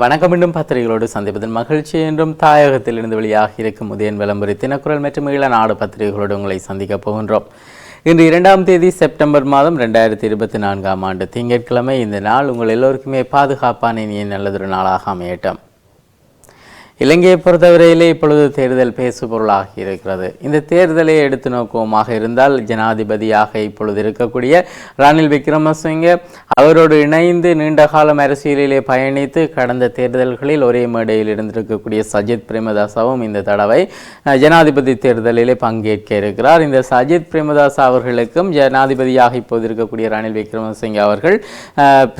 வணக்கம். மீண்டும் பத்திரிகைகளோடு சந்திப்பதன் மகிழ்ச்சி. என்றும் தாயகத்திலிருந்து வெளியாக இருக்கும் உதயன் விளம்பரி தினக்குரல் மற்றும் ஈழ நாடு பத்திரிகைகளோடு உங்களை சந்திக்கப் போகின்றோம். இன்று இரண்டாம் தேதி செப்டம்பர் மாதம் ரெண்டாயிரத்தி இருபத்தி நான்காம் ஆண்டு திங்கட்கிழமை. இந்த நாள் உங்கள் எல்லோருக்குமே பாதுகாப்பான இனிய நல்லதொரு நாளாக அமையட்டும். இலங்கையை பொறுத்தவரையிலே இப்பொழுது தேர்தல் பேசு பொருளாகி இருக்கிறது. இந்த தேர்தலை எடுத்து நோக்குவோமாக இருந்தால் ஜனாதிபதியாக இப்பொழுது இருக்கக்கூடிய ரணில் விக்ரமசிங்கே அவரோடு இணைந்து நீண்ட காலம் அரசியலிலே பயணித்து கடந்த தேர்தல்களில் ஒரே மேடையில் இருந்திருக்கக்கூடிய சஜித் பிரேமதாசாவும் இந்த தடவை ஜனாதிபதி தேர்தலிலே பங்கேற்க இருக்கிறார். இந்த சஜித் பிரேமதாசா அவர்களுக்கும் ஜனாதிபதியாக இப்போது இருக்கக்கூடிய ரணில் விக்ரமசிங்கே அவர்கள்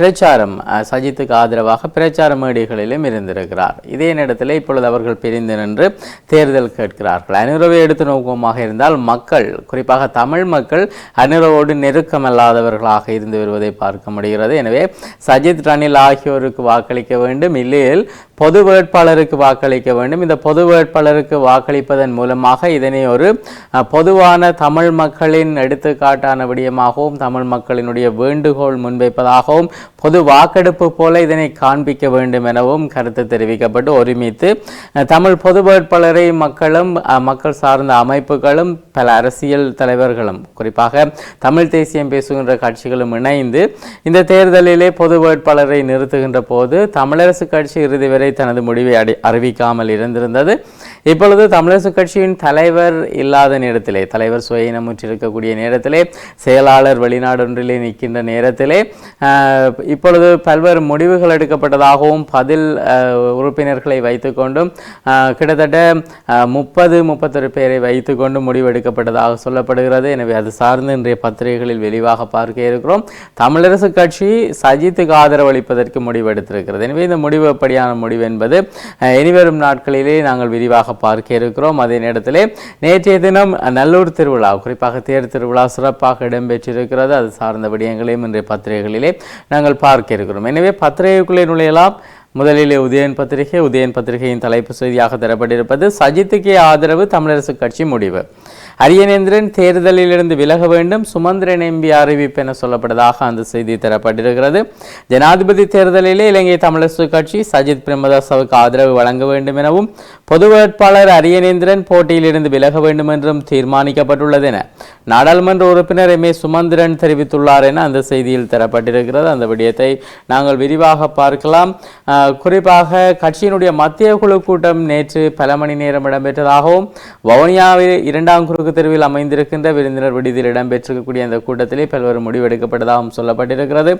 பிரச்சாரம் சஜித்துக்கு ஆதரவாக பிரச்சார மேடைகளிலும் இருந்திருக்கிறார். இதே நேரத்தில் இப்பொழுது அவர்கள் பிரிந்து நின்று தேர்தல் கேட்கிறார்கள். அனுரவை எடுத்து நோக்கமாக இருந்தால் மக்கள் குறிப்பாக தமிழ் மக்கள் அனுரவோடு நெருக்கமல்லாதவர்களாக இருந்து வருவதை பார்க்க முடிகிறது. எனவே சஜித் ரணில் ஆகியோருக்கு வாக்களிக்க வேண்டும். இல்லையில் பொது வேட்பாளருக்கு வாக்களிக்க வேண்டும். இந்த பொது வேட்பாளருக்கு வாக்களிப்பதன் மூலமாக இதனை ஒரு பொதுவான தமிழ் மக்களின் எடுத்துக்காட்டான விடயமாகவும் தமிழ் மக்களினுடைய வேண்டுகோள் முன்வைப்பதாகவும் பொது வாக்கெடுப்பு போல இதனை காண்பிக்க வேண்டும் எனவும் கருத்து தெரிவிக்கப்பட்டு ஒருமித்து தமிழ் பொது வேட்பாளரை மக்களும் மக்கள் சார்ந்த அமைப்புகளும் பல அரசியல் தலைவர்களும் குறிப்பாக தமிழ் தேசியம் பேசுகின்ற கட்சிகளும் இணைந்து இந்த தேர்தலிலே பொது வேட்பாளரை நிறுத்துகின்ற போது தமிழரசு கட்சி இறுதி வரை தனது முடிவை அடி அறிவிக்காமல் இருந்திருந்தது. இப்பொழுது தமிழரசு கட்சியின் தலைவர் இல்லாத நேரத்திலே தலைவர் சுயினமுற்றிருக்கக்கூடிய நேரத்திலே செயலாளர் வெளிநாடொன்றிலே நிற்கின்ற நேரத்திலே இப்பொழுது பல்வேறு முடிவுகள் எடுக்கப்பட்டதாகவும் பதில் உறுப்பினர்களை வைத்துக் கொண்டும் கிட்டத்தட்ட முப்பது முப்பத்தொரு பேரை வைத்துக்கொண்டு முடிவெடுக்கப்பட்டதாக சொல்லப்படுகிறது. எனவே அது சார்ந்து இன்றைய பத்திரிகைகளில் வெளிவாக பார்க்க இருக்கிறோம். தமிழரசு கட்சி சஜித்துக்கு ஆதரவு அளிப்பதற்கு முடிவெடுத்திருக்கிறது. எனவே இந்த முடிவு எப்படியான முடிவு என்பது இனிவரும் நாட்களிலே நாங்கள் விரிவாக பார்க்க இருக்கிறோம். அதே நேரத்திலே நேற்றைய தினம் நல்லூர் திருவிழா குறிப்பாக தேர் திருவிழா சிறப்பாக இடம்பெற்றிருக்கிறது. அது சார்ந்த விடயங்களையும் இன்றைய பத்திரிகைகளிலே நாங்கள் பார்க்க இருக்கிறோம். எனவே பத்திரிகைக்குள்ளே நுழையலாம். முதலிலே உதயன் பத்திரிகை உதயன் பத்திரிகையின் தலைப்பு செய்தியாக தரப்பட்டிருப்பது சஜித்துக்கே ஆதரவு தமிழரசு கட்சி முடிவு. அரியநேந்திரன் தேர்தலிலிருந்து விலக வேண்டும் சுமந்திரன் எம்பி அறிவிப்பு என சொல்லப்பட்டதாக அந்த செய்தி தரப்பட்டிருக்கிறது. ஜனாதிபதி தேர்தலிலே இலங்கை தமிழரசு கட்சி சஜித் பிரேமதாசவுக்கு ஆதரவு வழங்க வேண்டும் எனவும் பொது வேட்பாளர் அரியநேந்திரன் போட்டியிலிருந்து விலக வேண்டும் என்றும் தீர்மானிக்கப்பட்டுள்ளது என நாடாளுமன்ற உறுப்பினர் எம் ஏ சுமந்திரன் தெரிவித்துள்ளார் என அந்த செய்தியில் தரப்பட்டிருக்கிறது. அந்த விடயத்தை நாங்கள் விரிவாக பார்க்கலாம். குறிப்பாக கட்சியினுடைய மத்திய குழு கூட்டம் நேற்று பல மணி நேரம் இடம்பெற்றதாகவும் வவுனியாவில் இரண்டாம் குறுக்கு தெருவில் அமைந்திருக்கின்ற விருந்தினர் விடுதியில் இடம்பெற்றிருக்கக்கூடிய அந்த கூட்டத்திலே பல்வேறு முடிவெடுக்கப்பட்டதாகவும் சொல்லப்பட்டிருக்கிறது.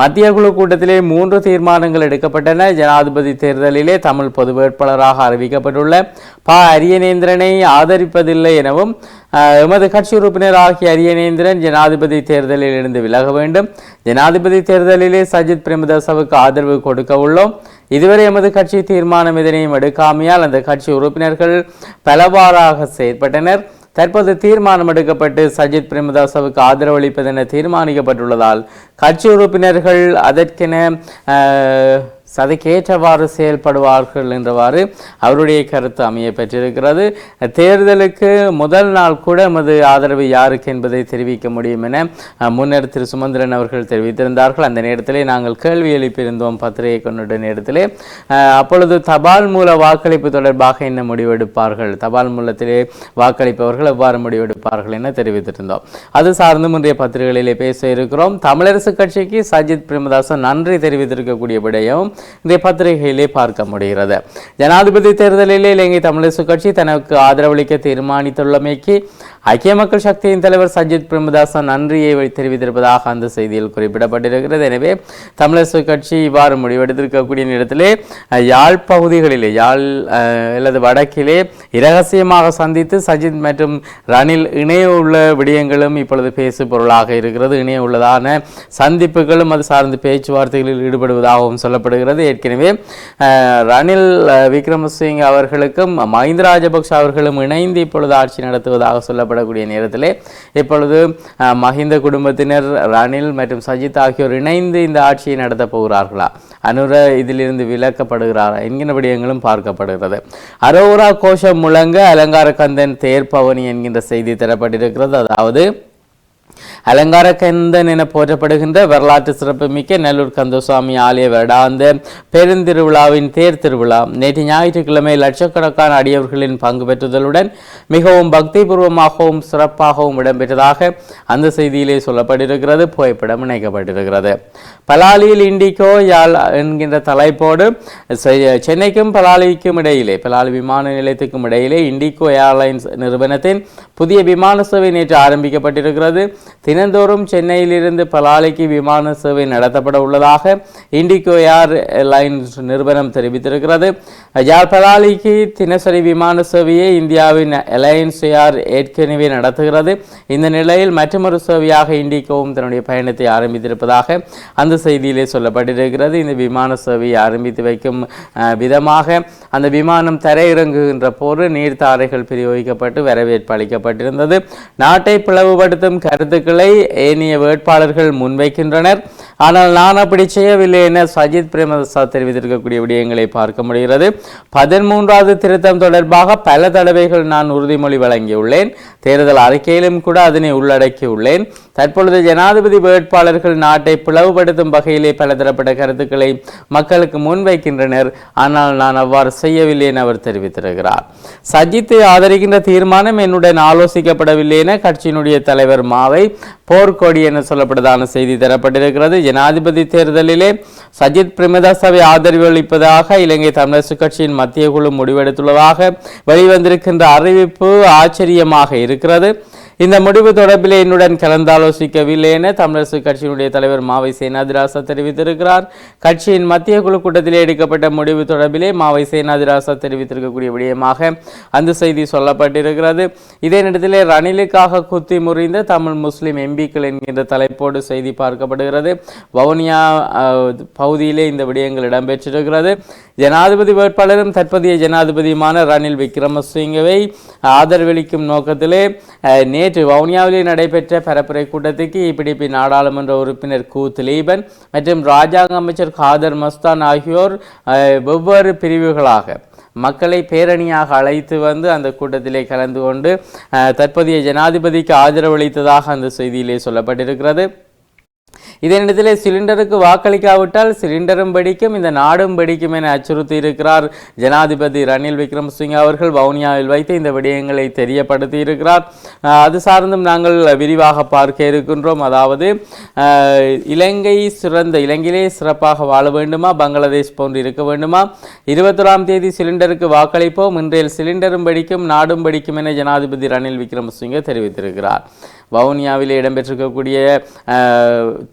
மத்திய குழு கூட்டத்திலே மூன்று தீர்மானங்கள் எடுக்கப்பட்டன. ஜனாதிபதி தேர்தலிலே தமிழ் பொது வேட்பாளராக அறிவிக்கப்பட்டுள்ள ப. அரியநேந்திரனை ஆதரிப்பதில்லை எனவும் எமது கட்சி உறுப்பினர் ஆகிய அரியநேந்திரன் ஜனாதிபதி தேர்தலில் இருந்து விலக வேண்டும். ஜனாதிபதி தேர்தலிலே சஜித் பிரேமதாசவுக்கு ஆதரவு கொடுக்க உள்ளோம். இதுவரை எமது கட்சி தீர்மானம் எதனையும் எடுக்காமையால் அந்த கட்சி உறுப்பினர்கள் பலவாறாக செயற்பட்டனர். தற்போது தீர்மானம் எடுக்கப்பட்டு சஜித் பிரேமதாசவுக்கு ஆதரவளிப்பதென தீர்மானிக்கப்பட்டுள்ளதால் கட்சி உறுப்பினர்கள் அதற்கென சதைக்கேற்றவாறு செயல்படுவார்கள் என்றவாறு அவருடைய கருத்து அமைய பெற்றிருக்கிறது. தேர்தலுக்கு முதல் நாள் கூட எமது ஆதரவு யாருக்கு என்பதை தெரிவிக்க முடியும் என முன்னர் திரு சுமந்திரன் அவர்கள் தெரிவித்திருந்தார்கள். அந்த நேரத்திலே நாங்கள் கேள்வி எழுப்பியிருந்தோம் பத்திரிகை கொண்டுள்ள நேரத்திலே. அப்பொழுது தபால் மூல வாக்களிப்பு தொடர்பாக என்ன முடிவெடுப்பார்கள்? தபால் மூலத்திலே வாக்களிப்பவர்கள் எவ்வாறு முடிவெடுப்பார்கள் என தெரிவித்திருந்தோம். அது சார்ந்தும் முந்தைய பத்திரிகைகளிலே பேச இருக்கிறோம். தமிழரசு கட்சிக்கு சஜித் பிரேமதாசன் நன்றி தெரிவித்திருக்கக்கூடிய விடயம் இன்றைய பத்திரிகையிலே பார்க்க முடிகிறது. ஜனாதிபதி தேர்தலிலே இலங்கை தமிழரசு கட்சி தனக்கு ஆதரவளிக்க தீர்மானித்துள்ளமைக்கு ஐக்கிய மக்கள் சக்தியின் தலைவர் சஜித் பிரேமதாசன் நன்றியை தெரிவித்திருப்பதாக அந்த செய்தியில் குறிப்பிடப்பட்டிருக்கிறது. எனவே தமிழரசு கட்சி இவ்வாறு முடிவெடுத்திருக்கக்கூடிய நேரத்திலே யாழ் பகுதிகளிலே யாழ் அல்லது வடக்கிலே இரகசியமாக சந்தித்து சஜித் மற்றும் ரணில் இணைய உள்ள விடயங்களும் இப்பொழுது பேசு பொருளாக இருக்கிறது. இணைய உள்ளதான சந்திப்புகளும் அது சார்ந்து பேச்சுவார்த்தைகளில் ஈடுபடுவதாகவும் சொல்லப்படுகிறது. ஏற்கனவே ரணில் விக்ரமசிங் அவர்களுக்கும் மஹிந்த ராஜபக்ஷ அவர்களும் இணைந்து இப்பொழுது ஆட்சி நடத்துவதாக காணப்படக்கூடிய நேரத்திலே இப்பொழுது மஹிந்த குடும்பத்தினர் ரணில் மற்றும் சஜித் ஆகியோர் இணைந்து இந்த ஆட்சியை நடத்தப் போகிறார்களா? அனுர இதிலிருந்து விலக்கப்படுகிறாரா? என்கிற விடயங்களும் பார்க்கப்படுகிறது. அரோரா கோஷம் முழங்க அலங்கார கந்தன் தேர்ப்பவனி என்கின்ற செய்தி தரப்பட்டிருக்கிறது. அதாவது அலங்கார கந்தன் என போற்றப்படுகின்ற வரலாற்று சிறப்புமிக்க நல்லூர் கந்தசுவாமி ஆலய வருடாந்த பெருந்திருவிழாவின் தேர் திருவிழா. நேற்று ஞாயிற்றுக்கிழமை லட்சக்கணக்கான அடியவர்களின் பங்கு பெற்றுதலுடன் மிகவும் பக்திபூர்வமாகவும் சிறப்பாகவும் இடம்பெற்றதாக அந்த செய்தியிலே சொல்லப்பட்டிருக்கிறது புகைப்படம் இணைக்கப்பட்டிருக்கிறது. பலாலியில் இண்டிகோ யாழ் என்கின்ற தலைப்போடு சென்னைக்கும் பலாலிக்கும் இடையிலே பலாலி விமான நிலையத்துக்கும் இடையிலே இண்டிகோ ஏர்லைன்ஸ் நிறுவனத்தின் புதிய விமான சேவை நேற்று ஆரம்பிக்கப்பட்டிருக்கிறது. தினந்தோறும் சென்னையிலிருந்து பலாலிக்கு விமான சேவை நடத்தப்பட உள்ளதாக இண்டிகோ ஏர் லைன்ஸ் நிறுவனம் தெரிவித்திருக்கிறது. யார் பலாலிக்கு தினசரி விமான சேவையை இந்தியாவின் அலையன்ஸ் ஏர் ஏற்கனவே நடத்துகிறது. இந்த நிலையில் மற்றொரு சேவையாக இண்டிகோவும் தன்னுடைய பயணத்தை ஆரம்பித்திருப்பதாக அந்த செய்தியிலே சொல்லப்பட்டிருக்கிறது. இந்த விமான சேவையை ஆரம்பித்து வைக்கும் விதமாக அந்த விமானம் தரையிறங்குகின்ற போது நீர்த்தாரைகள் பிரயோகிக்கப்பட்டு வரவேற்பு அளிக்கப்பட்டிருந்தது. நாட்டை பிளவுபடுத்தும் கருத்துக்களை ஏனைய வேட்பாளர்கள் முன்வைக்கின்றனர். ஆனால் நான் அப்படி செய்யவில்லை என சஜித் பிரேமதாசா தெரிவித்திருக்கக்கூடிய விடயங்களை பார்க்க முடிகிறது. பதிமூன்றாவது திருத்தம் தொடர்பாக பல தடவைகள் நான் உறுதிமொழி வழங்கியுள்ளேன். தேர்தல் அறிக்கையிலும் கூட அதனை உள்ளடக்கியுள்ளேன். தற்பொழுது ஜனாதிபதி வேட்பாளர்கள் நாட்டை பிளவுபடுத்தும் வகையிலே பல தரப்பட்ட கருத்துக்களை மக்களுக்கு முன்வைக்கின்றனர். ஆனால் நான் அவ்வாறு செய்யவில்லை என அவர் தெரிவித்திருக்கிறார். சஜித்தை ஆதரிக்கின்ற தீர்மானம் என்னுடன் ஆலோசிக்கப்படவில்லை என கட்சியினுடைய தலைவர் மாவை போர்க்கொடி என சொல்லப்படுவதான செய்தி தரப்பட்டிருக்கிறது. ஜனாதிபதி தேர்தலிலே சஜித் பிரேமதாசாவை ஆதரவு அளிப்பதாக இலங்கை தமிழரசு கட்சியின் மத்திய குழு முடிவெடுத்துள்ளதாக வெளிவந்திருக்கின்ற அறிவிப்பு ஆச்சரியமாக இருக்கிறது. இந்த முடிவு தொடர்பில் என்னுடன் கலந்தாலோசிக்கவில்லை என தமிழரசு கட்சியினுடைய தலைவர் மாவை சேனாதிராசா தெரிவித்திருக்கிறார். கட்சியின் மத்திய குழு கூட்டத்திலே எடுக்கப்பட்ட முடிவு தொடர்பிலே மாவை சேனாதிராசா தெரிவித்திருக்கக்கூடிய விடயமாக அந்த செய்தி சொல்லப்பட்டிருக்கிறது. இதே நேரத்தில் ரணிலுக்காக குத்தி முறிந்த தமிழ் முஸ்லிம் எம்பிக்கள் என்கின்ற தலைப்போடு செய்தி பார்க்கப்படுகிறது. வவுனியா பகுதியிலே இந்த விடயங்கள் இடம்பெற்றிருக்கிறது. ஜனாதிபதி வேட்பாளரும் தற்போதைய ஜனாதிபதியுமான ரணில் விக்ரமசிங்கவை ஆதரவளிக்கும் நோக்கத்திலே நேற்று வவுனியாவிலே நடைபெற்ற பரப்புரை கூட்டத்துக்கு இபிடிபி நாடாளுமன்ற உறுப்பினர் கூ. திலீபன் மற்றும் ராஜாங்க அமைச்சர் காதர் மஸ்தான் ஆகியோர் வெவ்வேறு பிரிவுகளாக மக்களை பேரணியாக அழைத்து வந்து அந்த கூட்டத்திலே கலந்து கொண்டு தற்போதைய ஜனாதிபதிக்கு ஆதரவளித்ததாக அந்த செய்தியிலே சொல்லப்பட்டிருக்கிறது. இதே நேரத்தில் சிலிண்டருக்கு வாக்களிக்காவிட்டால் சிலிண்டரும் படிக்கும் இந்த நாடும் படிக்கும் என அச்சுறுத்தி இருக்கிறார். ஜனாதிபதி ரணில் விக்ரமசிங்க அவர்கள் வவுனியாவில் வைத்து இந்த விடயங்களை தெரியப்படுத்தி இருக்கிறார் அஹ், அது சார்ந்தும் நாங்கள் விரிவாக பார்க்க இருக்கின்றோம். அதாவது இலங்கை சிறந்த இலங்கையிலே சிறப்பாக வாழ வேண்டுமா? பங்களாதேஷ் போன்று இருக்க வேண்டுமா? இருபத்தொராம் தேதி சிலிண்டருக்கு வாக்களிப்போம். இன்றைய சிலிண்டரும் படிக்கும் நாடும் படிக்கும் என ஜனாதிபதி ரணில் விக்ரமசிங்க தெரிவித்திருக்கிறார். வவுனியாவில் இடம்பெற்றிருக்கக்கூடிய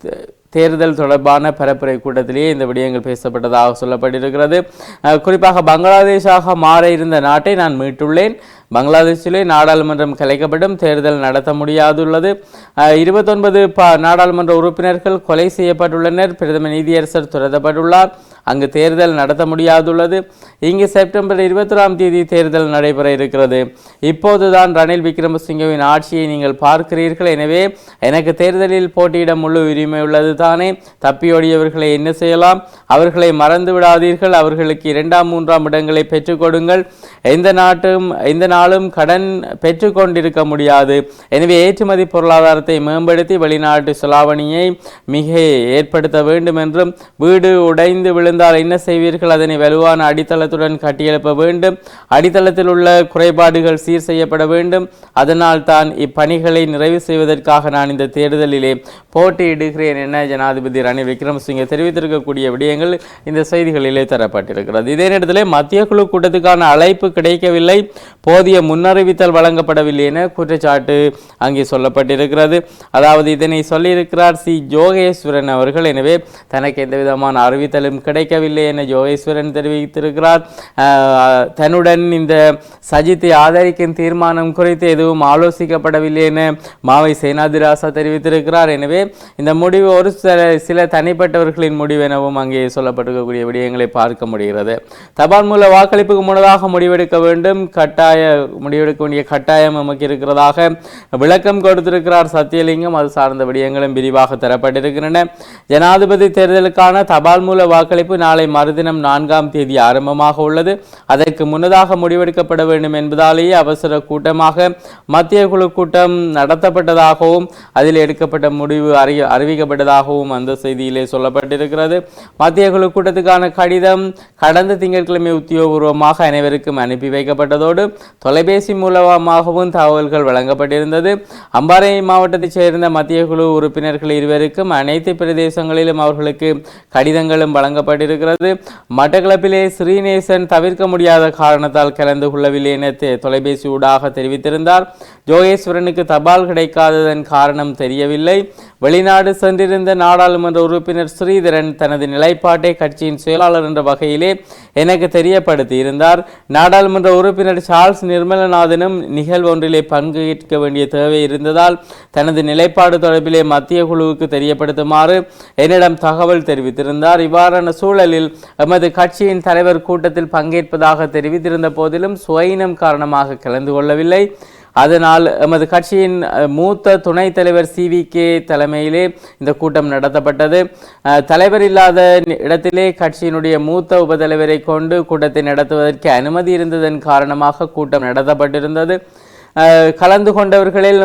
தே- தேர்தல் தொடர்பான பரப்புரை கூட்டத்திலேயே இந்த விடயங்கள் பேசப்பட்டதாக சொல்லப்பட்டிருக்கிறது. அஹ், குறிப்பாக பங்களாதேஷாக மாற இருந்த நாட்டை நான் மீட்டுள்ளேன். பங்களாதேஷிலே நாடாளுமன்றம் கலைக்கப்படும் தேர்தல் நடத்த முடியாதுள்ளது இருபத்தொன்பது ப நாடாளுமன்ற உறுப்பினர்கள் கொலை செய்யப்பட்டுள்ளனர். பிரதம நீதியரசர் துரத்தப்பட்டுள்ளார். அங்கு தேர்தல் நடத்த முடியாதுள்ளது இங்கு செப்டம்பர் இருபத்தொராம் தேதி தேர்தல் நடைபெற இருக்கிறது. இப்போதுதான் ரணில் விக்ரமசிங்கவின் ஆட்சியை நீங்கள் பார்க்கிறீர்கள். எனவே எனக்கு தேர்தலில் போட்டியிட முழு உரிமை உள்ளது தானே. தப்பியோடியவர்களை என்ன செய்யலாம்? அவர்களை மறந்து விடாதீர்கள் அவர்களுக்கு இரண்டாம் மூன்றாம் இடங்களை பெற்றுக் கொடுங்கள். எந்த நாட்டும் எந்த நாளும் கடன் பெற்றுக்கொண்டிருக்க முடியாது. எனவே ஏற்றுமதி பொருளாதாரத்தை மேம்படுத்தி வெளிநாட்டு செலாவணியை மிக ஏற்படுத்த வேண்டும் என்றும் வீடு உடைந்து விழுந்தால் என்ன செய்வீர்கள்? அதனை வலுவான அடித்தளத்துடன் கட்டியெழுப்ப வேண்டும். அடித்தளத்தில் உள்ள குறைபாடுகள் சீர் செய்யப்பட வேண்டும். அதனால் தான் இப்பணிகளை நிறைவு செய்வதற்காக நான் இந்த தேர்தலிலே போட்டியிடுகிறேன் என ஜனாதிபதி ரணில் விக்ரமசிங்கே தெரிவித்திருக்கக்கூடிய விடயங்கள் இந்த செய்திகளிலே தரப்பட்டிருக்கிறது. இதே நேரத்தில் மத்திய குழு கூட்டத்துக்கான அழைப்பு கிடைக்கவில்லை. போதிய முன்னறிவித்தல் வழங்கப்படவில்லை என குற்றச்சாட்டு அங்கே சொல்லப்பட்டிருக்கிறது. அதாவது இதனை சொல்லியிருக்கிறார் சி. ஜோகேஸ்வரன் அவர்கள். எனவே தனக்கு எந்த விதமான அறிவித்தலும் கிடைக்கவில்லை என ஜோகேஸ்வரன் தெரிவித்திருக்கிறார். தன்னுடன் இந்த சஜித்தை ஆதரிக்கும் தீர்மானம் குறித்து எதுவும் ஆலோசிக்கப்படவில்லை என மாவை சேனாதிராசா தெரிவித்திருக்கிறார். எனவே இந்த முடிவு ஒரு சில சில தனிப்பட்டவர்களின் முடிவு எனவும் அங்கே சொல்லப்பட்டிருக்கக்கூடிய விடயங்களை பார்க்க முடிகிறது. தபால் மூல வாக்களிப்புக்கு முன்னதாக முடிவெடுக்க வேண்டும். கட்டாய முடிவெடுக்க வேண்டிய கட்டாயம் நமக்கு இருக்கிறதாக விளக்கம் கொடுத்திருக்கிறார் சத்தியலிங்கம். அது சார்ந்த விடயங்களும் விரிவாக தரப்பட்டிருக்கின்றன. ஜனாதிபதி தேர்தலுக்கான தபால் மூல வாக்களிப்பு நாளை மறுதினம் நான்காம் தேதி ஆரம்பமாக உள்ளது. அதற்கு முன்னதாக முடிவெடுக்கப்பட வேண்டும் என்பதாலேயே அவசர கூட்டமாக மத்திய குழு கூட்டம் நடத்தப்பட்டதாகவும் அதில் எடுக்கப்பட்ட முடிவு அறி அறிவிக்கப்பட்டதாகவும் அந்த செய்தியிலே சொல்லப்பட்டிருக்கிறது. மத்திய குழு கூட்டத்துக்கான கடிதம் கடந்த திங்கட்கிழமை உத்தியோகபூர்வமாக அனைவருக்கும் அனுப்பி வைக்கப்பட்டதோடு தொலைபேசி மூலமாகவும் தகவல்கள் வழங்கப்பட்டிருந்தது. அம்பாறை மாவட்டத்தைச் சேர்ந்த மத்திய குழு உறுப்பினர்கள் இருவருக்கும் அனைத்து பிரதேசங்களிலும் அவர்களுக்கு கடிதங்களும் வழங்கப்பட்டிருக்கிறது. மட்டக்களப்பிலே ஸ்ரீநேசன் தவிர்க்க முடியாத காரணத்தால் கலந்து கொள்ளவில்லை என தொலைபேசி ஊடாக தெரிவித்திருந்தார். ஜோகேஸ்வரனுக்கு தபால் கிடைக்காததன் காரணம் தெரியவில்லை. வெளிநாடு சென்றிருந்த நாடாளுமன்ற உறுப்பினர் ஸ்ரீதரன் தனது நிலைப்பாட்டை கட்சியின் செயலாளர் என்ற வகையிலே எனக்கு தெரியப்படுத்தி இருந்தார் நாடாளுமன்ற உறுப்பினர் சார்ல்ஸ் நிர்மலநாதனும் நிகழ்வொன்றிலே பங்கேற்க வேண்டிய தேவை இருந்ததால் தனது நிலைப்பாடு தொடர்பிலே மத்திய குழுவுக்கு தெரியப்படுத்துமாறு என்னிடம் தகவல் தெரிவித்திருந்தார். இவ்வாறான சூழலில் எமது கட்சியின் தலைவர் கூட்டத்தில் பங்கேற்பதாக தெரிவித்திருந்த போதிலும் சுயினம் காரணமாக கலந்து கொள்ளவில்லை. அதனால் எமது கட்சியின் மூத்த துணைத் தலைவர் சி வி கே தலைமையிலே இந்த கூட்டம் நடத்தப்பட்டது. தலைவர் இல்லாத இடத்திலே கட்சியினுடைய மூத்த உபதலைவரை கொண்டு கூட்டத்தை நடத்துவதற்கு அனுமதி இருந்ததன் காரணமாக கூட்டம் நடத்தப்பட்டிருந்தது. கலந்து கொண்டவர்களில்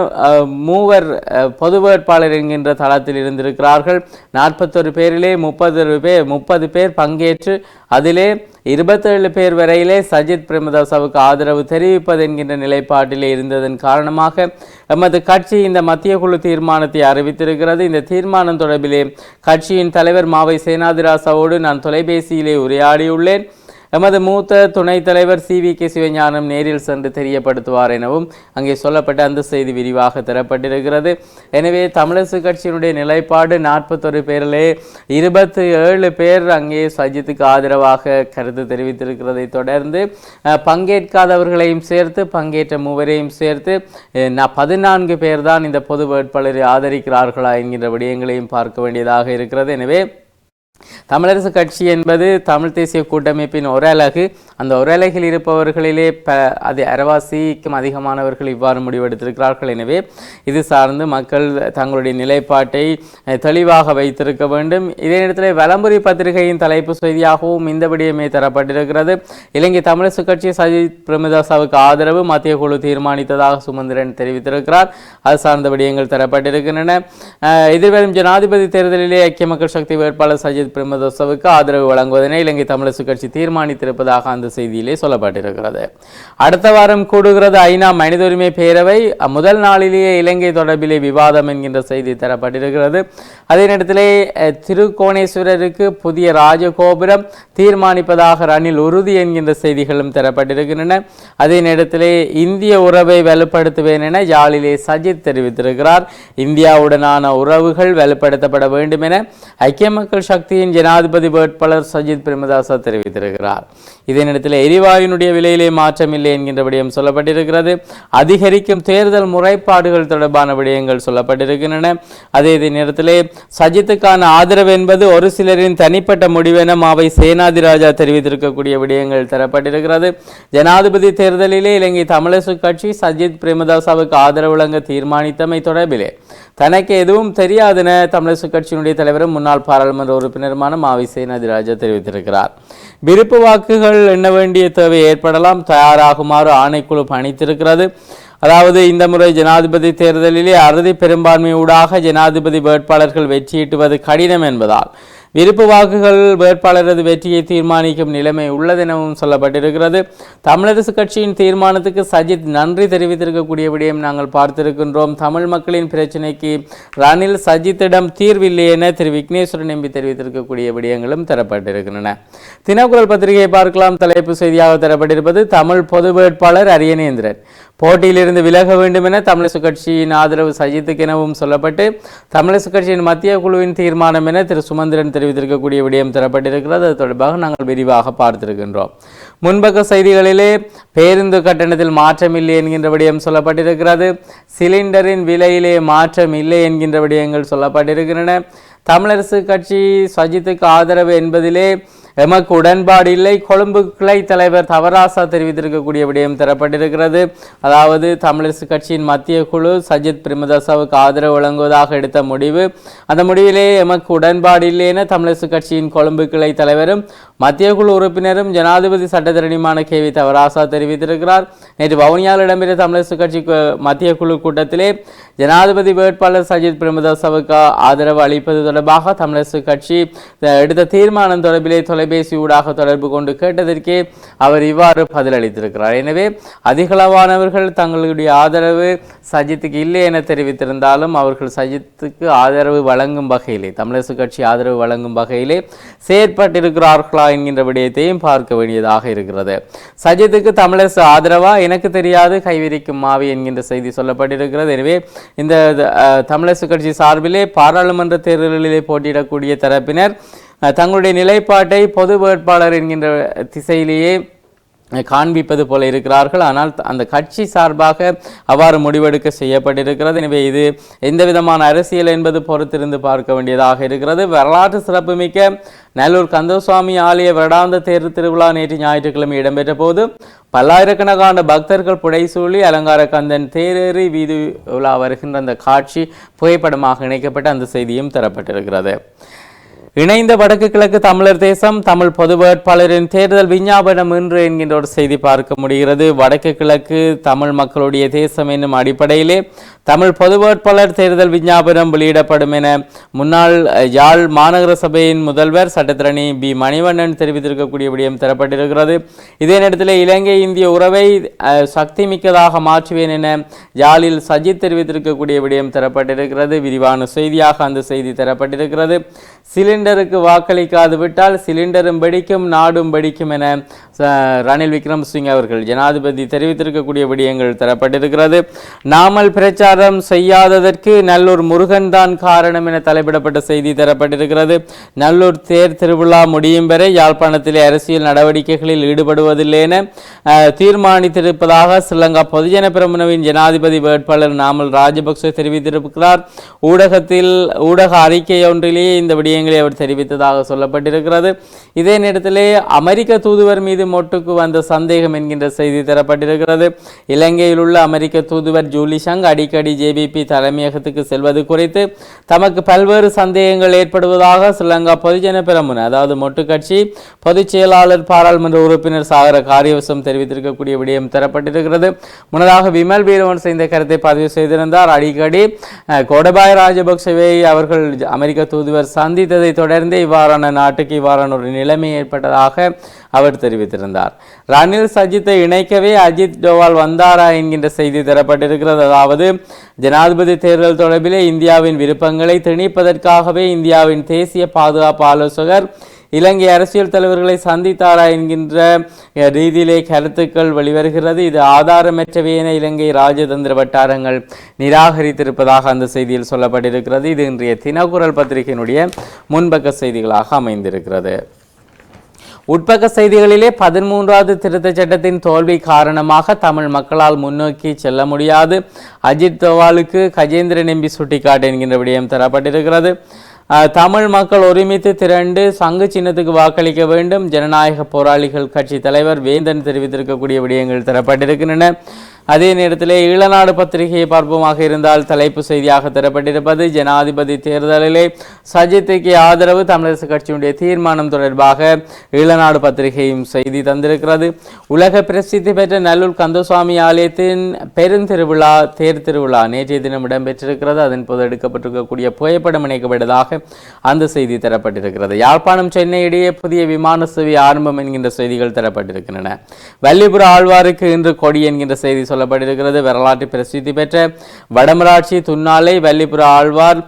மூவர் பொது வேட்பாளர் என்கின்ற தளத்தில் இருந்திருக்கிறார்கள். நாற்பத்தொரு பேரிலே முப்பது பேர் முப்பது பேர் பங்கேற்று அதிலே இருபத்தேழு பேர் வரையிலே சஜித் பிரேமதாசாவுக்கு ஆதரவு தெரிவிப்பது என்கின்ற நிலைப்பாட்டிலே இருந்ததன் காரணமாக எமது கட்சி இந்த மத்திய குழு தீர்மானத்தை அறிவித்திருக்கிறது. இந்த தீர்மானம் தொடர்பிலே கட்சியின் தலைவர் மாவை சேனாதிராசாவோடு நான் தொலைபேசியிலே உரையாடியுள்ளேன். எமது மூத்த துணைத் தலைவர் சி வி கே சிவஞானம் நேரில் சென்று தெரியப்படுத்துவார் எனவும் அங்கே சொல்லப்பட்ட அந்த செய்தி விரிவாக தரப்பட்டிருக்கிறது. எனவே தமிழரசு கட்சியினுடைய நிலைப்பாடு நாற்பத்தொரு பேரிலே இருபத்தி ஏழு பேர் அங்கே சஜித்துக்கு ஆதரவாக கருத்து தெரிவித்திருக்கிறதை தொடர்ந்து பங்கேற்காதவர்களையும் சேர்த்து பங்கேற்ற மூவரையும் சேர்த்து பதினான்கு பேர் தான் இந்த பொது வேட்பாளரை ஆதரிக்கிறார்களா என்கின்ற விடயங்களையும் பார்க்க வேண்டியதாக இருக்கிறது. எனவே தமிழரசு கட்சி என்பது தமிழ் தேசிய கூட்டமைப்பின் ஒரு அலகு அந்த ஒரு அலகில் இருப்பவர்களிலே ப அது அரவாசிக்கும் அதிகமானவர்கள் இவ்வாறு முடிவெடுத்திருக்கிறார்கள். எனவே இது சார்ந்து மக்கள் தங்களுடைய நிலைப்பாட்டை தெளிவாக வைத்திருக்க வேண்டும். இதே நேரத்தில் வலம்புரி பத்திரிகையின் தலைப்பு செய்தியாகவும் இந்த விடயமே தரப்பட்டிருக்கிறது. இலங்கை தமிழரசு கட்சி சஜித் பிரேமதாசாவுக்கு ஆதரவு மத்திய குழு தீர்மானித்ததாக சுமந்திரன் தெரிவித்திருக்கிறார். அது சார்ந்த விடயங்கள் தரப்பட்டிருக்கின்றன. எதிர்வரும் ஜனாதிபதி தேர்தலிலே ஐக்கிய மக்கள் சக்தி வேட்பாளர் சஜித் பிரேமதாசவுக்கு ஆதரவு வழங்குவதனை இலங்கை தமிழரசு கட்சி தீர்மானித்திருப்பதாக அந்த செய்தியிலே சொல்லப்பட்டிருக்கிறது. அடுத்த வாரம் கூடுகிறது ஐநா மனித உரிமை பேரவை. முதல் நாளிலேயே இலங்கை தொடர்பிலே விவாதம் என்கின்ற செய்தி தரப்பட்டிருக்கிறது. அதே நேரத்தில் திருக்கோணேஸ்வரருக்கு புதிய ராஜகோபுரம் தீர்மானிப்பதாக ரணில் உறுதி என்கின்ற செய்திகளும் தரப்பட்டிருக்கின்றன. அதே நேரத்தில் இந்திய உறவை வலுப்படுத்துவேன் என யாழிலே சஜித் தெரிவித்திருக்கிறார். இந்தியாவுடனான உறவுகள் வலுப்படுத்தப்பட வேண்டும் என ஐக்கிய மக்கள் சக்தியின் ஜனாதிபதி வேட்பாளர் சஜித் பிரேமதாசா தெரிவித்திருக்கிறார். இதே நேரத்தில் எரிவாயுனுடைய விலையிலே மாற்றமில்லை என்கின்ற விடயம் சொல்லப்பட்டிருக்கிறது. அதிகரிக்கும் தேர்தல் முறைப்பாடுகள் தொடர்பான விடயங்கள் சொல்லப்பட்டிருக்கின்றன. அதே இதே நேரத்திலே சஜித்துக்கான ஆதரவு என்பது ஒரு சிலரின் தனிப்பட்ட முடிவென மாவை சேனாதிராஜா தெரிவித்திருக்கக்கூடிய விடயங்கள் தரப்பட்டிருக்கிறது. ஜனாதிபதி தேர்தலிலே இலங்கை தமிழரசு கட்சி சஜித் பிரேமதாசாவுக்கு ஆதரவு வழங்க தீர்மானித்தமை தொடர்பிலே. தனக்கு எதுவும் தெரியாதென தமிழரசு கட்சியினுடைய தலைவரும் முன்னாள் பாராளுமன்ற உறுப்பினருமான மாவை சேனாதிராஜா தெரிவித்திருக்கிறார். விருப்பு வாக்குகள் எண்ண வேண்டிய தேவை ஏற்படலாம். தயாராகுமாறு ஆணைக்குழு பணித்திருக்கிறது. அதாவது இந்த முறை ஜனாதிபதி தேர்தலிலே அறுதி பெரும்பான்மையூடாக ஜனாதிபதி வேட்பாளர்கள் வெற்றியீட்டுவது கடினம் என்பதால். விருப்பு வாக்குகள் வேட்பாளரது வெற்றியை தீர்மானிக்கும் நிலைமை உள்ளதெனவும் சொல்லப்பட்டிருக்கிறது. தமிழரசு கட்சியின் தீர்மானத்துக்கு சஜித் நன்றி தெரிவித்திருக்கக்கூடிய விடயம் நாங்கள் பார்த்திருக்கின்றோம். தமிழ் மக்களின் பிரச்சினைக்கு ரணில் சஜித்திடம் தீர்வில்லை என திரு விக்னேஸ்வரன் எம்பி தெரிவித்திருக்கக்கூடிய விடயங்களும் தரப்பட்டிருக்கின்றன. தினக்குரல் பத்திரிகையை பார்க்கலாம். தலைப்பு செய்தியாக தரப்பட்டிருப்பது தமிழ் பொது வேட்பாளர் அரியணேந்திரன் போட்டியிலிருந்து விலக வேண்டும் என தமிழிசு கட்சியின் ஆதரவு சஜித்துக்கு எனவும் சொல்லப்பட்டு தமிழிசு கட்சியின் மத்திய குழுவின் தீர்மானம் என திரு சுமந்திரன் தெரிவித்திருக்கக்கூடிய விடயம் தரப்பட்டிருக்கிறது. அது தொடர்பாக நாங்கள் விரிவாக பார்த்திருக்கின்றோம். முன்பக்க செய்திகளிலே பேருந்து கட்டணத்தில் மாற்றம் இல்லை என்கின்ற விடயம் சொல்லப்பட்டிருக்கிறது. சிலிண்டரின் விலையிலே மாற்றம் இல்லை என்கின்ற விடயங்கள் சொல்லப்பட்டிருக்கின்றன. தமிழரசு கட்சி சஜித்துக்கு ஆதரவு என்பதிலே எமக்கு உடன்பாடு இல்லை. கொழும்பு கிளை தலைவர் தவராசா தெரிவித்திருக்கக்கூடிய விடயம் தரப்பட்டிருக்கிறது. அதாவது தமிழரசு கட்சியின் மத்திய குழு சஜித் பிரேமதாசாவுக்கு ஆதரவு வழங்குவதாக எடுத்த முடிவு. அந்த முடிவிலே எமக்கு உடன்பாடு இல்லை என தமிழரசு கட்சியின் கொழும்பு கிளை தலைவரும் மத்திய குழு உறுப்பினரும் ஜனாதிபதி சட்டத்தரணியுமான கே வி தவராசா தெரிவித்திருக்கிறார். நேற்று வவுனியாவில் இடம்பெற்ற தமிழரசு கட்சி கு- மத்திய குழு கூட்டத்திலே ஜனாதிபதி வேட்பாளர் சஜித் பிரேமதாசாவுக்கு ஆதரவு அளிப்பது தொடர்பாக தமிழரசு கட்சி எடுத்த தீர்மானம் தொடர்பிலே தொலை தொலைபேசி ஊடாக தொடர்பு கொண்டு கேட்டதற்கே அவர் இவ்வாறு பதிலளித்திருக்கிறார். எனவே அதிகளவானவர்கள் தங்களுடைய ஆதரவு சஜித்துக்கு இல்லை என தெரிவித்திருந்தாலும் அவர்கள் சஜித்துக்கு ஆதரவு வழங்கும் வகையிலே தமிழரசு கட்சி ஆதரவு வழங்கும் வகையிலே செயற்பட்டிருக்கிறார்களா என்கின்ற விடயத்தையும் பார்க்க வேண்டியதாக இருக்கிறது. சஜித்துக்கு தமிழரசு ஆதரவா? எனக்கு தெரியாது. கைவிரிக்கும் மாவி என்கின்ற செய்தி சொல்லப்பட்டிருக்கிறது. எனவே இந்த அஹ், தமிழரசு கட்சி சார்பிலே பாராளுமன்ற தேர்தலிலே போட்டியிடக்கூடிய தரப்பினர் தங்களுடைய நிலைப்பாட்டை பொது வேட்பாளர் என்கின்ற திசையிலேயே காண்பிப்பது போல இருக்கிறார்கள். ஆனால் அந்த கட்சி சார்பாக அவ்வாறு முடிவெடுக்க செய்யப்பட்டிருக்கிறது. எனவே இது எந்த விதமான அரசியல் என்பது பொறுத்திருந்து பார்க்க வேண்டியதாக இருக்கிறது. வரலாற்று சிறப்புமிக்க நல்லூர் கந்தசுவாமி ஆலய வருடாந்த தேர் திருவிழா நேற்று ஞாயிற்றுக்கிழமை இடம்பெற்ற போது பல்லாயிரக்கணக்கான பக்தர்கள் புடைசூழி அலங்கார கந்தன் தேரேறி வீதி உலா வருகின்ற அந்த காட்சி புகைப்படமாக இணைக்கப்பட்ட அந்த செய்தியும் தரப்பட்டிருக்கிறது. இணைந்த வடக்கு கிழக்கு தமிழர் தேசம் தமிழ் பொது வேட்பாளரின் தேர்தல் விஞ்ஞாபனம் இன்று என்கின்ற ஒரு செய்தி பார்க்க முடிகிறது. வடக்கு கிழக்கு தமிழ் மக்களுடைய தேசம் என்னும் அடிப்படையிலே தமிழ் பொது வேட்பாளர் தேர்தல் விஞ்ஞாபனம் வெளியிடப்படும் என முன்னாள் யாழ் மாநகர சபையின் முதல்வர் சட்டத்திரணி பி. மணிவண்ணன் தெரிவித்திருக்கக்கூடிய விடயம் தரப்பட்டிருக்கிறது. இதே நேரத்தில் இலங்கை இந்திய உறவை சக்தி மிக்கதாக மாற்றுவேன் என யாழில் சஜித் தெரிவித்திருக்கக்கூடிய விடயம் தரப்பட்டிருக்கிறது. விரிவான செய்தியாக அந்த செய்தி தரப்பட்டிருக்கிறது. சிலிண்டருக்கு வாக்களிக்காது விட்டால் சிலிண்டரும் வெடிக்கும் நாடும் வெடிக்கும் என ரணில் விக்ரமசிங்க அவர்கள் ஜனாதிபதி தெரிவித்திருக்கக்கூடிய விடயங்கள் தரப்பட்டிருக்கிறது. நாமல் பிரச்சாரம் செய்யாததற்கு நல்லூர் முருகன் தான் காரணம் என தலைப்பிடப்பட்ட செய்தி தரப்பட்டிருக்கிறது. நல்லூர் தேர் திருவிழா முடியும் வரை யாழ்ப்பாணத்திலே அரசியல் நடவடிக்கைகளில் ஈடுபடுவதில்லை என தீர்மானித்திருப்பதாக ஸ்ரீலங்கா பொதுஜன பிரமுனவின் ஜனாதிபதி வேட்பாளர் நாமல் ராஜபக்ச தெரிவித்திருக்கிறார். ஊடகத்தில் ஊடக அறிக்கை ஒன்றிலேயே இந்த விடயங்களை அவர் தெரிவித்ததாக சொல்லப்பட்டிருக்கிறது. இதே நேரத்திலே அமெரிக்க தூதுவர் மீது மொட்டுக்கு வந்த சந்தேகம் என்கின்ற செய்தி தரப்பட்டிருக்கிறது. இலங்கையில் உள்ள அமெரிக்க தூதுவர் ஜூலி சங் அடிக்கடி ஜேபிபி தலைமையகத்துக்கு செல்வது குறித்து தமக்கு பல்வேறு சந்தேகங்கள் ஏற்படுவதாக ஸ்ரீலங்கா பொதுஜன பெரமுன அதாவது மொட்டு கட்சி பொதுச் செயலாளர் பாராளுமன்ற உறுப்பினர் சாகர காரியவசம் தெரிவித்திருக்கக்கூடிய விடயம் தரப்பட்டிருக்கிறது. முன்னதாக விமல் வீரவன் இந்த கருத்தை பதிவு செய்திருந்தார். அடிக்கடி அஹ், கோடபாய ராஜபக்சவை அவர்கள் அமெரிக்க தூதுவர் சந்தித்ததை தொடர்ந்து இவ்வாறான நாட்டுக்கு இவ்வாறான ஒரு நிலைமை ஏற்பட்டதாக அவர் தெரிவித்திருந்தார். ரணில் சஜித்தை இணைக்கவே அஜித் டோவால் வந்தாரா என்கின்ற செய்தி தரப்பட்டிருக்கிறது. அதாவது ஜனாதிபதி தேர்தல் தொடர்பிலே இந்தியாவின் விருப்பங்களை திணிப்பதற்காகவே இந்தியாவின் தேசிய பாதுகாப்பு ஆலோசகர் இலங்கை அரசியல் தலைவர்களை சந்தித்தாரா என்கின்ற ரீதியிலே கருத்துக்கள் வெளிவருகிறது. இது ஆதாரமற்றவை என இலங்கை ராஜதந்திர வட்டாரங்கள் நிராகரித்திருப்பதாக அந்த செய்தியில் சொல்லப்பட்டிருக்கிறது. இது இன்றைய தினக்குரல் பத்திரிகையினுடைய முன்பக்க செய்திகளாக அமைந்திருக்கிறது. உட்பக்க செய்திகளிலே பதிமூன்றாவது திருத்தச் சட்டத்தின் தோல்வி காரணமாக தமிழ் மக்களால் முன்னோக்கி செல்ல முடியாது. அஜித் தோவாலுக்கு கஜேந்திரன் எம்பி சுட்டிக்காட்டு என்கின்ற விடயம் தரப்பட்டிருக்கிறது. தமிழ் மக்கள் ஒருமித்து திரண்டு சங்கு சின்னத்துக்கு வாக்களிக்க வேண்டும். ஜனநாயக போராளிகள் கட்சி தலைவர் வேந்தன் தெரிவித்திருக்கக்கூடிய விடயங்கள் தரப்பட்டிருக்கின்றன. அதே நேரத்தில் ஈழநாடு பத்திரிகையை பார்ப்போமாக இருந்தால் தலைப்பு செய்தியாக தரப்பட்டிருப்பது ஜனாதிபதி தேர்தலிலே சஜித்துக்கு ஆதரவு தமிழரசு கட்சியினுடைய தீர்மானம் தொடர்பாக ஈழநாடு பத்திரிகையும் செய்தி தந்திருக்கிறது. உலக பிரசித்தி பெற்ற நல்லூர் கந்தசுவாமி ஆலயத்தின் பெருந்திருவிழா தேர் திருவிழா நேற்றைய தினம் இடம்பெற்றிருக்கிறது. அதன் போது எடுக்கப்பட்டிருக்கக்கூடிய புகைப்படம் இணைக்கப்பட்டதாக அந்த செய்தி தரப்பட்டிருக்கிறது. யாழ்ப்பாணம் சென்னை இடையே புதிய விமான சேவை ஆரம்பம் என்கின்ற செய்திகள் தரப்பட்டிருக்கின்றன. வள்ளிபுர ஆழ்வாருக்கு இன்று கொடி என்கின்ற செய்தி சொல்லப்பட்டிருக்கிறது. வரலாற்று பிரசித்தி பெற்ற வடமராட்சி துன்னாலை வள்ளிபுர ஆழ்வார்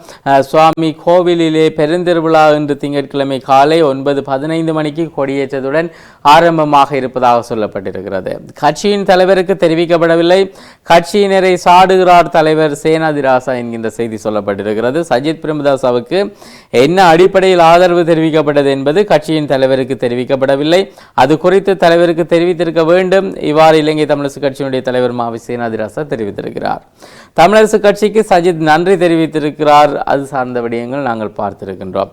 சுவாமி கோவிலிலே பெருந்திருவிழா இன்று திங்கட்கிழமை காலை ஒன்பது பதினைந்து மணிக்கு கொடியேற்றத்துடன் ஆரம்பமாக இருப்பதாக சொல்லப்பட்டிருக்கிறது. கட்சியின் தலைவருக்கு தெரிவிக்கப்படவில்லை. கட்சியினரை சாடுகிறார் தலைவர் சேனாதிராசா என்கின்ற செய்தி சொல்லப்பட்டிருக்கிறது. சஜித் பிரேமதாசாவுக்கு என்ன அடிப்படையில் ஆதரவு தெரிவிக்கப்பட்டது என்பது கட்சியின் தலைவருக்கு தெரிவிக்கப்படவில்லை. அது குறித்து தலைவருக்கு தெரிவித்திருக்க வேண்டும். இவ்வாறு இலங்கை தமிழரசு கட்சியினுடைய தலைவர் மாவி சேனாதிராசா தெரிவித்திருக்கிறார். தமிழரசு கட்சிக்கு சஜித் நன்றி தெரிவித்திருக்கிறார். அது சார்ந்த விடயங்கள் நாங்கள் பார்த்திருக்கின்றோம்.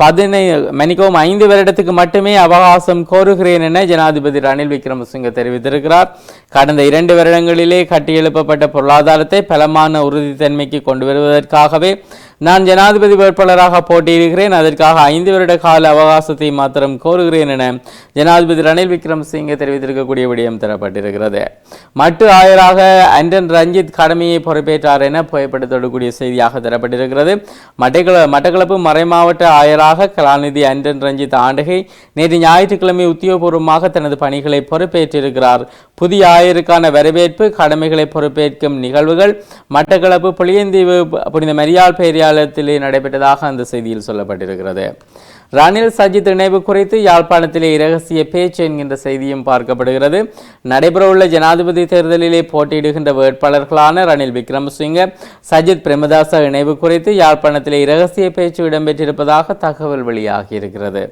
பதினை மணிக்கவும் ஐந்து வருடத்துக்கு மட்டுமே அவகாசம் கோருகிறேன் என ஜனாதிபதி ரணில் விக்ரமசிங்க தெரிவித்திருக்கிறார். கடந்த இரண்டு வருடங்களிலே கட்டியெழுப்பப்பட்ட பொருளாதாரத்தை பலமான உறுதித்தன்மைக்கு கொண்டு வருவதற்காகவே நான் ஜனாதிபதி வேட்பாளராக போட்டியிடுகிறேன். அதற்காக ஐந்து வருட கால அவகாசத்தை மாத்திரம் கோருகிறேன் என ஜனாதிபதி ரணில் விக்ரமசிங்கே தெரிவித்திருக்கக்கூடிய விடயம் தரப்பட்டிருக்கிறது. மட்டு ஆயராக அண்டன் ரஞ்சித் கடமையை பொறுப்பேற்றார் என புகைப்படத்தோடக்கூடிய செய்தியாக தரப்பட்டிருக்கிறது. மட்டக்கள மட்டக்களப்பு மறைமாவட்ட ஆயராக கலாநிதி அண்டன் ரஞ்சித் ஆண்டகை நேற்று ஞாயிற்றுக்கிழமை உத்தியோகபூர்வமாக தனது பணிகளை பொறுப்பேற்றிருக்கிறார். புதிய ஆயருக்கான வரவேற்பு கடமைகளை பொறுப்பேற்கும் நிகழ்வுகள் மட்டக்களப்பு புளியந்தீவு புனித மரியாள் காரியாலயத்திலே நடைபெற்றதாக அந்த செய்தியில் சொல்லப்பட்டிருக்கிறது. ரணில் சஜித் இணைவு குறித்து யாழ்ப்பாணத்திலே இரகசிய பேச்சு என்கின்ற செய்தியும் பார்க்கப்படுகிறது. நடைபெறவுள்ள ஜனாதிபதி தேர்தலிலே போட்டியிடுகின்ற வேட்பாளர்களான ரணில் விக்ரமசிங்க சஜித் பிரேமதாச இணைவு குறித்து யாழ்ப்பாணத்திலே இரகசிய பேச்சு இடம்பெற்றிருப்பதாக தகவல் வெளியாகியிருக்கிறது.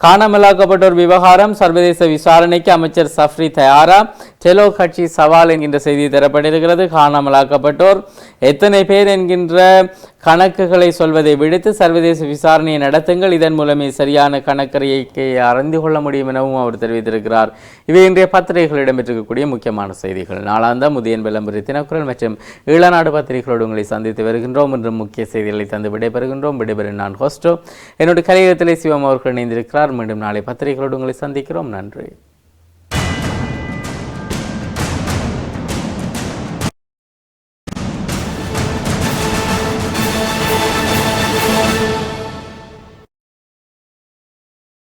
காணாமலாக்கப்பட்டோர் விவகாரம் சர்வதேச விசாரணைக்கு அமைச்சர் சஃப்ரி தயாரா டெலோ கட்சி சவால் என்கின்ற செய்தி தரப்பட்டிருக்கிறது. காணாமலாக்கப்பட்டோர். எத்தனை பேர் என்கின்ற கணக்குகளை சொல்வதை விடுத்து சர்வதேச விசாரணையை நடத்துங்கள். இதன் மூலமே சரியான கணக்கறிக்கை அறிந்து கொள்ள முடியும் எனவும் அவர் தெரிவித்திருக்கிறார். இவை இன்றைய பத்திரிகைகள் இடம்பெற்றிருக்கக்கூடிய முக்கியமான செய்திகள். நாளாந்த முதியன் விளம்பரி தினக்குரல் மற்றும் ஈழநாடு பத்திரிகைகளோடு உங்களை சந்தித்து வருகின்றோம். என்றும் முக்கிய செய்திகளை தந்து விடைபெறுகின்றோம். விடைபெறும் நான் ஹோஸ்டோ. என்னுடைய கலையகத்திலே சிவம் அவர்கள் இணைந்திருக்கிறார். மீண்டும் நாளை பத்திரிகைகளோடு உங்களை சந்திக்கிறோம். நன்றி.